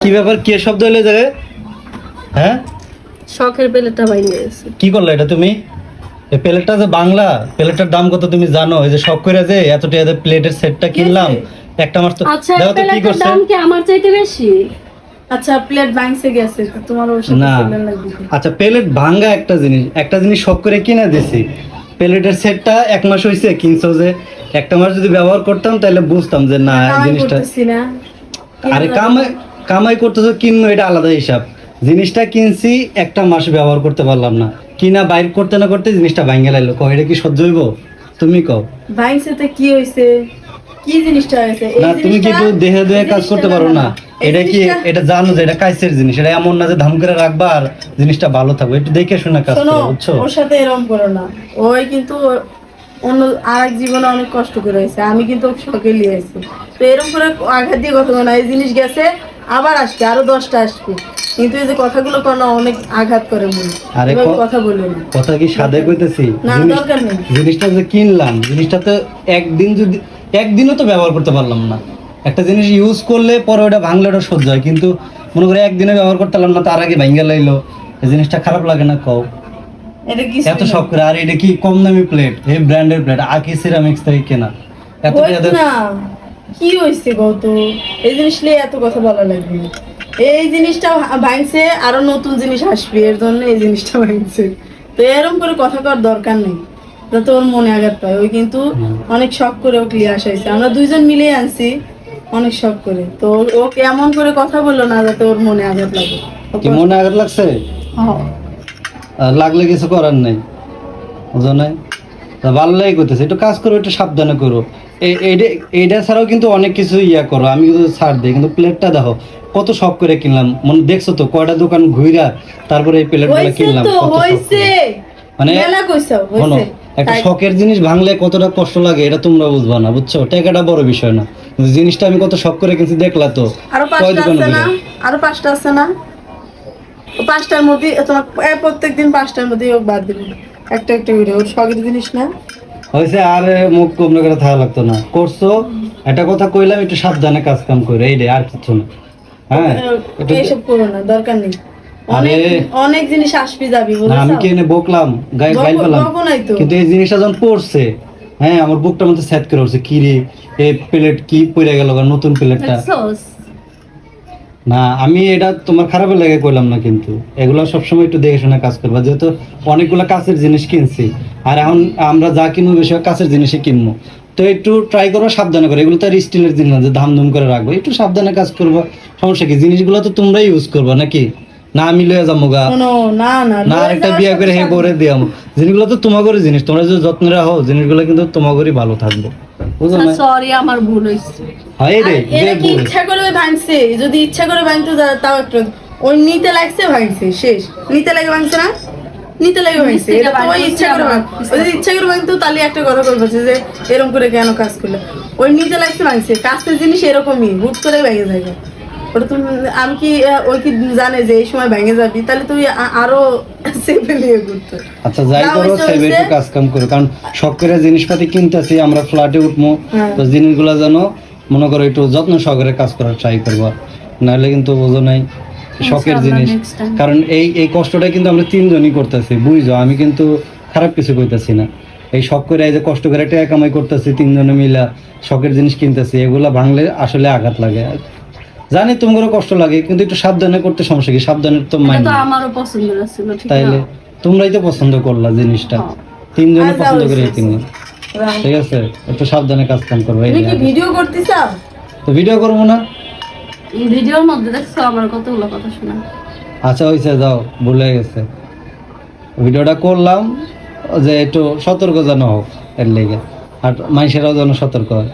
কি ব্যাপার? কে শব্দ হলে যাবে হ্যাঁ? শখের প্লেটটা ভেঙে গেছে কি করলে এটা তুমি? এই প্লেটটা যে বাংলা প্লেটটার দাম কত তুমি জানো? এই যে শখ করে যে এত টাকা প্লেটের সেটটা কিনলাম একটা মাস তো আচ্ছা দেখো তো কি করছে। দাম কি আমার চাইতে বেশি? আচ্ছা প্লেট ভাঙছে গেছে তোমার ওর সাথে লাগবে আচ্ছা প্লেট ভাঙ্গা একটা জিনিস। একটা জিনিস শখ করে কিনে দিছি। প্লেটের সেটটা এক মাস হয়েছে কিনছো যে একটা মাস যদি ব্যবহার করতাম তাহলে বুঝতাম যে না এই জিনিসটা আরে কামাই কামাই করতেছো কিনবো এটা আলাদা হিসাব। জিনিসটা কিনছি একটা মাস ব্যবহার করতে পারলাম না। কিনা বাইর করতে না করতে জিনিসটা ভাঙ্গে লাইলো। কো এটা কি সহ্য হইব? তুমি কও। ভাঙছে তো কি হয়েছে কি জিনিসটা এই না তুমি কি একটু দেহে দেহে কাজ করতে পারো না এটা কি এটা জানো যে এটা কাইসের জিনিস। এটা এমন না যে ধাম করে রাখবা আর জিনিসটা ভালো থাকবে। একটু দেখে শুনে কাজ করো বুঝছ? ওর সাথে এরকম করো না। ওই কিন্তু অন্য আর এক জীবনে অনেক কষ্ট করে হয়েছে। আমি কিন্তু ওকে শখে নিয়ে তো এরকম করে আঘাত দিয়ে কথা না। এই জিনিস গেছে আবার আসবে আরও দশটা আসবে। কিন্তু এই যে কথাগুলো কোনো অনেক আঘাত করে মনে। আরে কথা বলি কথা কি সাদে কইতেছি? না দরকার নেই। জিনিসটা যে কিনলাম জিনিসটা তো একদিন যদি একদিনও তো ব্যবহার করতে পারলাম না। একটা জিনিস ইউজ করলে পরে ওটা ভাঙলে ওটা সহ্য হয়। কিন্তু মনে করে একদিনে ব্যবহার করতে পারলাম না তার আগে ভাঙ্গা লাইলো। এই জিনিসটা খারাপ লাগে না কও। এটা কি এত শখ করে আর এটা কি কম দামি প্লেট এই ব্র্যান্ডের প্লেট আকি সিরামিক্স থেকে কেনা। এত কি হয়েছে গত এই জিনিস নিয়ে এত কথা বলা লাগবে। এই জিনিসটা ভাঙছে আরও নতুন জিনিস আসবে এর জন্য এই জিনিসটা ভাঙছে। তো এরকম করে কথা করার দরকার নেই। যাতে ওর মনে আঘাত পায়। ওই কিন্তু অনেক শখ করে ও ক্লিয়ার হয়েছে আমরা দুইজন মিলে আনছি অনেক শখ করে। তো ও- ওকে এমন করে কথা বলল না যাতে ওর মনে আঘাত লাগে। কি মনে আঘাত লাগছে? হ্যাঁ। লাগলে কিছু করার নেই। বুঝো নাই? ভালো লাগে করতেছে। একটু কাজ করো একটু সাবধানে করো। এইটা ছাড়াও কিন্তু অনেক কিছু ইয়া করো আমি কিন্তু ছাড় দিই কিন্তু প্লেটটা দেখো কত শখ করে কিনলাম মনে দেখছ তো কয়টা দোকান ঘুইরা তারপরে এই প্লেটগুলো হয়েছে কিনলাম মানে শোনো একটা শখের জিনিস ভাঙলে কতটা কষ্ট লাগে এটা তোমরা বুঝবা না বুঝছ? টাকাটা বড় বিষয় না। জিনিসটা আমি কত শখ করে কিনছি দেখলা তো আরও পাঁচটা আছে না? আরও পাঁচটা আছে না? পাঁচটার মধ্যে তোমার প্রত্যেক দিন পাঁচটার মধ্যে বাদ দিবে। একটা একটা করে ওর শখের জিনিস না? হয়েছে আর মুখ কমলে করে থাকা লাগতো না। করছ? একটা কথা কইলাম একটু সাবধানে কাজ কাম করে এই রে আর কিছু না। হ্যাঁ? এইসব করো না দরকার নেই। অনেক অনেক জিনিস আসবি যাবি আমি কি এনে বকলাম? গায়ে গাইল পেলাম। বকো নাই তো। কিন্তু এই জিনিসটা যখন পড়ছে হ্যাঁ আমার বুকটার মধ্যে সেট করে উঠছে কি রে এই প্লেট কি পড়ে গেল নতুন প্লেটটা? না আমি এটা তোমার খারাপের লাগে কইলাম না কিন্তু। এগুলো সবসময় একটু দেখে শুনে কাজ করবা। যেহেতু অনেকগুলো কাছের জিনিস কিনছি আর এখন আমরা যা কিনবো বেশি কাছের জিনিসই কিনবো। তো একটু ট্রাই করব সাবধানে করে এগুলো তো আর স্টিলের জিনিস না যে ধাম ধুম করে রাখব। একটু সাবধানে কাজ করব সমস্যা কি? জিনিসগুলো তো তোমরাই ইউজ করব নাকি? না আমি লয়ে যাব গা। না না আরেকটা বিয়ে করে হে করে দিয়াম জিনিসগুলো তো তোমাগরই জিনিস তোমরা যদি যত্ন রাখো জিনিসগুলো কিন্তু তোমাগরই ভালো থাকবে। সরি আমার ভুল হয়েছে। হয় রে এরা কি ইচ্ছা করে ভাঙছে? যদি ইচ্ছা করে ভাঙতে তাও একটু ওই নিতে লাগছে ভাঙছে শেষ। নিতে লাগে ভাঙছে না? নিতে লাগে ভাঙছে। এটা তো ওই ইচ্ছা করে ভাঙ যদি ইচ্ছা করে ভাঙতো তাহলে একটা কথা যে এরকম করে কেন কাজ করল? ওই নিতে লাগছে ভাঙছে। কাজের জিনিস এরকমই হুট করে ভেঙে যায়। ওটা তুমি আমি কি ওই কি জানে যে এই সময় ভেঙে যাবি? তাহলে তুই আরও সেফে নিয়ে ঘুরতো। আচ্ছা যাই করো একটু কাজ কাম করো। কারণ করে জিনিসপাতি কিনতেছি আমরা ফ্ল্যাটে উঠবো। তো জিনিসগুলো যেন মনে করো একটু যত্ন সহকারে কাজ করার ট্রাই করব। নাহলে কিন্তু বোঝো নাই শখের জিনিস। কারণ এই এই কষ্টটা কিন্তু আমরা তিনজনই করতেছি বুঝছ? আমি কিন্তু খারাপ কিছু কইতাছি না। এই শখ করে এই যে কষ্ট করে টাকা কামাই করতেছি তিনজনে মিলা শখের জিনিস কিনতেছি এগুলা ভাঙলে আসলে আঘাত লাগে। জানি তোমারও কষ্ট লাগে কিন্তু একটু সাবধানে করতে সমস্যা কি? সাবধানের তো এটা মাইন্ড তো আমারও পছন্দের ছিল ঠিক তাইলে তোমরাই তো পছন্দ করলা জিনিসটা। হ্যাঁ। তিনজনে পছন্দ করে। কিনলাম ঠিক আছে একটু সাবধানে কাজ কাম করব এই কি ভিডিও করতে চাও তো ভিডিও করব না? এই ভিডিওর মধ্যে দেখছ আমার কতগুলো কথা শোনা। আচ্ছা হয়েছে যাও ভুলে গেছে। ভিডিওটা করলাম যে একটু সতর্ক যেন হোক এর লেগে। আর মানুষেরাও যেন সতর্ক হয়।